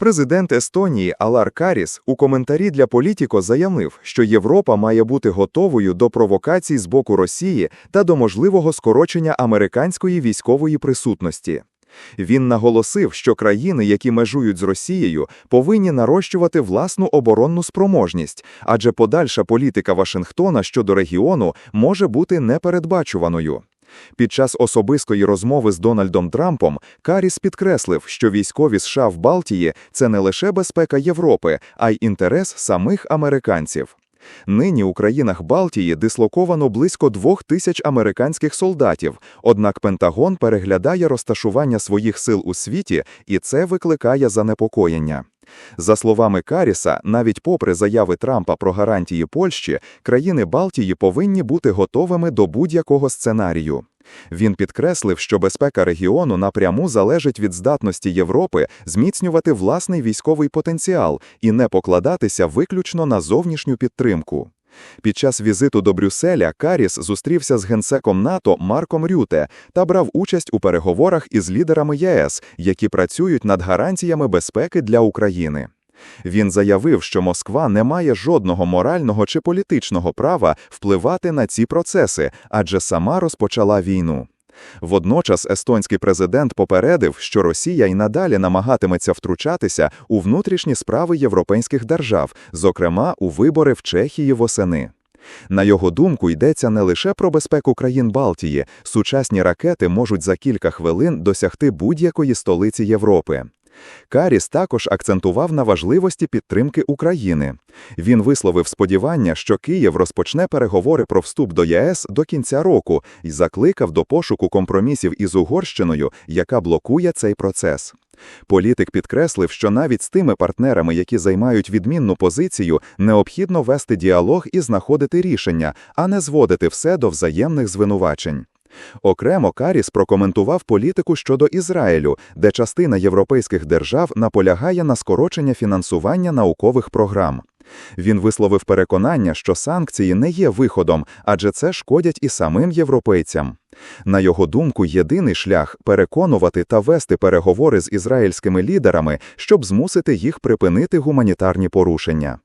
Президент Естонії Алар Каріс у коментарі для Політіко заявив, що Європа має бути готовою до провокацій з боку Росії та до можливого скорочення американської військової присутності. Він наголосив, що країни, які межують з Росією, повинні нарощувати власну оборонну спроможність, адже подальша політика Вашингтона щодо регіону може бути непередбачуваною. Під час особистої розмови з Дональдом Трампом Каріс підкреслив, що військові США в Балтії це не лише безпека Європи, а й інтерес самих американців. Нині у країнах Балтії дислоковано близько двох тисяч американських солдатів, однак Пентагон переглядає розташування своїх сил у світі, і це викликає занепокоєння. За словами Каріса, навіть попри заяви Трампа про гарантії Польщі, країни Балтії повинні бути готовими до будь-якого сценарію. Він підкреслив, що безпека регіону напряму залежить від здатності Європи зміцнювати власний військовий потенціал і не покладатися виключно на зовнішню підтримку. Під час візиту до Брюсселя Каріс зустрівся з генсеком НАТО Марком Рюте та брав участь у переговорах із лідерами ЄС, які працюють над гарантіями безпеки для України. Він заявив, що Москва не має жодного морального чи політичного права впливати на ці процеси, адже сама розпочала війну. Водночас естонський президент попередив, що Росія й надалі намагатиметься втручатися у внутрішні справи європейських держав, зокрема у вибори в Чехії восени. На його думку, йдеться не лише про безпеку країн Балтії, сучасні ракети можуть за кілька хвилин досягти будь-якої столиці Європи. Каріс також акцентував на важливості підтримки України. Він висловив сподівання, що Київ розпочне переговори про вступ до ЄС до кінця року і закликав до пошуку компромісів із Угорщиною, яка блокує цей процес. Політик підкреслив, що навіть з тими партнерами, які займають відмінну позицію, необхідно вести діалог і знаходити рішення, а не зводити все до взаємних звинувачень. Окремо Каріс прокоментував політику щодо Ізраїлю, де частина європейських держав наполягає на скорочення фінансування наукових програм. Він висловив переконання, що санкції не є виходом, адже це шкодять і самим європейцям. На його думку, єдиний шлях переконувати та вести переговори з ізраїльськими лідерами, щоб змусити їх припинити гуманітарні порушення.